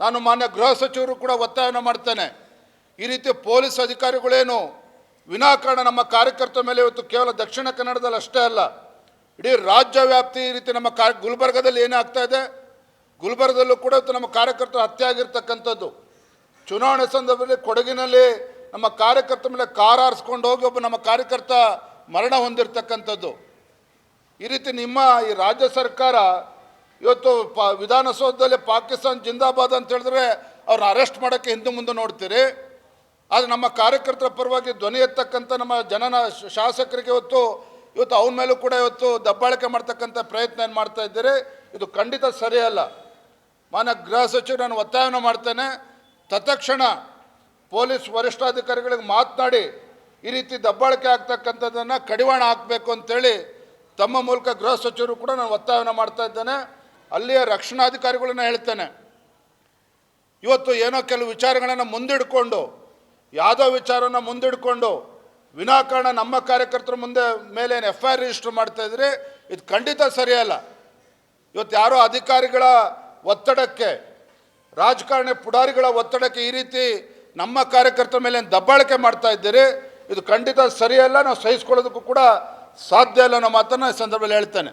ನಾನು ಮಾನ್ಯ ಗೃಹ ಸಚಿವರು ಕೂಡ ಒತ್ತಾಯನ ಮಾಡ್ತೇನೆ. ಈ ರೀತಿ ಪೊಲೀಸ್ ಅಧಿಕಾರಿಗಳೇನು ವಿನಾಕಾರಣ ನಮ್ಮ ಕಾರ್ಯಕರ್ತರ ಮೇಲೆ ಇವತ್ತು ಕೇವಲ ದಕ್ಷಿಣ ಕನ್ನಡದಲ್ಲಿ ಅಷ್ಟೇ ಅಲ್ಲ, ಇಡೀ ರಾಜ್ಯ ವ್ಯಾಪ್ತಿ ಈ ರೀತಿ ನಮ್ಮ ಕಾ ಗುಲ್ಬರ್ಗದಲ್ಲಿ ಏನಾಗ್ತಾ ಇದೆ, ಗುಲ್ಬರ್ಗದಲ್ಲೂ ಕೂಡ ಇವತ್ತು ನಮ್ಮ ಕಾರ್ಯಕರ್ತರು ಹತ್ಯೆ ಆಗಿರ್ತಕ್ಕಂಥದ್ದು. ಚುನಾವಣೆ ಸಂದರ್ಭದಲ್ಲಿ ಕೊಡಗಿನಲ್ಲಿ ನಮ್ಮ ಕಾರ್ಯಕರ್ತರ ಮೇಲೆ ಕಾರ್ ಆರಿಸ್ಕೊಂಡು ಹೋಗಿ ಒಬ್ಬ ನಮ್ಮ ಕಾರ್ಯಕರ್ತ ಮರಣ ಹೊಂದಿರತಕ್ಕಂಥದ್ದು. ಈ ರೀತಿ ನಿಮ್ಮ ಈ ರಾಜ್ಯ ಸರ್ಕಾರ ಇವತ್ತು ಪ ವಿಧಾನಸೌಧದಲ್ಲಿ ಪಾಕಿಸ್ತಾನ್ ಜಿಂದಾಬಾದ್ ಅಂತ ಹೇಳಿದ್ರೆ ಅವ್ರನ್ನ ಅರೆಸ್ಟ್ ಮಾಡೋಕ್ಕೆ ಹಿಂದೆ ಮುಂದೆ ನೋಡ್ತೀರಿ. ಆದರೆ ನಮ್ಮ ಕಾರ್ಯಕರ್ತರ ಪರವಾಗಿ ಧ್ವನಿ ಎತ್ತಕ್ಕಂಥ ನಮ್ಮ ಜನನ ಶಾಸಕರಿಗೆ ಇವತ್ತು ಇವತ್ತು ಅವನ ಮೇಲೂ ಕೂಡ ಇವತ್ತು ದಬ್ಬಾಳಿಕೆ ಮಾಡ್ತಕ್ಕಂಥ ಪ್ರಯತ್ನ ಏನು ಮಾಡ್ತಾ ಇದ್ದೀರಿ? ಇದು ಖಂಡಿತ ಸರಿಯಲ್ಲ. ಮಾನ್ಯ ಗೃಹ ಸಚಿವರು ನಾನು ಒತ್ತಾಯವನ್ನು ಮಾಡ್ತೇನೆ. ತತ್ಕ್ಷಣ ಪೊಲೀಸ್ ವರಿಷ್ಠಾಧಿಕಾರಿಗಳಿಗೆ ಮಾತನಾಡಿ, ಈ ರೀತಿ ದಬ್ಬಾಳಿಕೆ ಆಗ್ತಕ್ಕಂಥದ್ದನ್ನು ಕಡಿವಾಣ ಹಾಕಬೇಕು ಅಂತೇಳಿ ತಮ್ಮ ಮೂಲಕ ಗೃಹ ಸಚಿವರು ಕೂಡ ನಾನು ಒತ್ತಾಯವನ್ನು ಮಾಡ್ತಾ ಇದ್ದೇನೆ. ಅಲ್ಲಿಯ ರಕ್ಷಣಾಧಿಕಾರಿಗಳನ್ನ ಹೇಳ್ತಾನೆ. ಇವತ್ತು ಏನೋ ಕೆಲವು ವಿಚಾರಗಳನ್ನು ಮುಂದಿಡ್ಕೊಂಡು, ಯಾವುದೋ ವಿಚಾರನ ಮುಂದಿಡ್ಕೊಂಡು, ವಿನಾಕಾರಣ ನಮ್ಮ ಕಾರ್ಯಕರ್ತರ ಮುಂದೆ ಮೇಲೆ ಏನು ಎಫ್ ಐ ಆರ್ ರಿಜಿಸ್ಟರ್ ಮಾಡ್ತಾ ಇದ್ರೆ ಇದು ಖಂಡಿತ ಸರಿಯಲ್ಲ. ಇವತ್ತು ಯಾರೋ ಅಧಿಕಾರಿಗಳ ಒತ್ತಡಕ್ಕೆ, ರಾಜಕಾರಣಿ ಪುಡಾರಿಗಳ ಒತ್ತಡಕ್ಕೆ ಈ ರೀತಿ ನಮ್ಮ ಕಾರ್ಯಕರ್ತರ ಮೇಲೆ ದಬ್ಬಾಳಿಕೆ ಮಾಡ್ತಾ ಇದ್ದೀರಿ, ಇದು ಖಂಡಿತ ಸರಿಯಲ್ಲ, ನಾವು ಸಹಿಸ್ಕೊಳ್ಳೋದಕ್ಕೂ ಕೂಡ ಸಾಧ್ಯ ಇಲ್ಲ ಅನ್ನೋ ಮಾತನ್ನು ಈ ಸಂದರ್ಭದಲ್ಲಿ ಹೇಳ್ತೇನೆ.